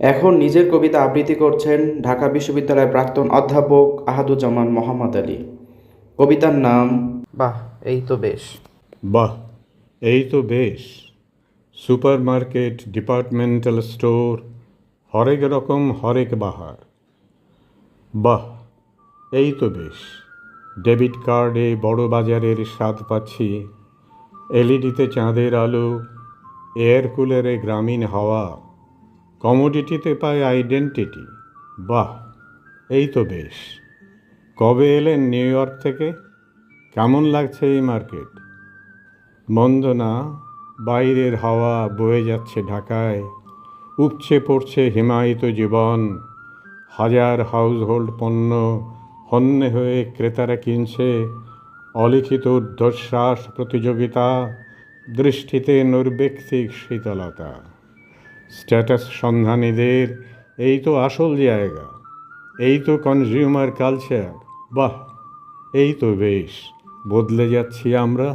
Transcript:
এখন নিজের কবিতা আবৃত্তি করছেন ঢাকা বিশ্ববিদ্যালয়ের প্রাক্তন অধ্যাপক আহাদুজ্জামান মোহাম্মদ আলী। কবিতার নাম বাহ এই তো বেশ। বাহ এই তো বেশ। সুপার মার্কেট ডিপার্টমেন্টাল স্টোর হরেক রকম হরেক বাহার। বাহ এই তো বেশ। ডেবিট কার্ডে বড় বাজারের স্বাদ পাচ্ছি। এলইডিতে চাঁদের আলো এয়ার কুলারে গ্রামীণ হাওয়া। কমোডিটিতে পাই আইডেন্টিটি। বাহ, এই তো বেশ। কবে এলেন নিউ ইয়র্ক থেকে? কেমন লাগছে এই মার্কেট? মন্দ না, বাইরের হাওয়া বয়ে যাচ্ছে ঢাকায়। উপচে পড়ছে হিমায়িত জীবন। হাজার হাউসহোল্ড পণ্য হন্যে হয়ে ক্রেতারা কিনছে। অলিখিত ঊর্ধ্বশ্বাস প্রতিযোগিতা, দৃষ্টিতে নৈর্ব্যক্তিক শীতলতা। স্ট্যাটাস সন্ধানীদের, এই তো আসল জায়গা, এই তো কনজিউমার কালচার বাহ, এই তো বেশ, বদলে যাচ্ছি আমরা।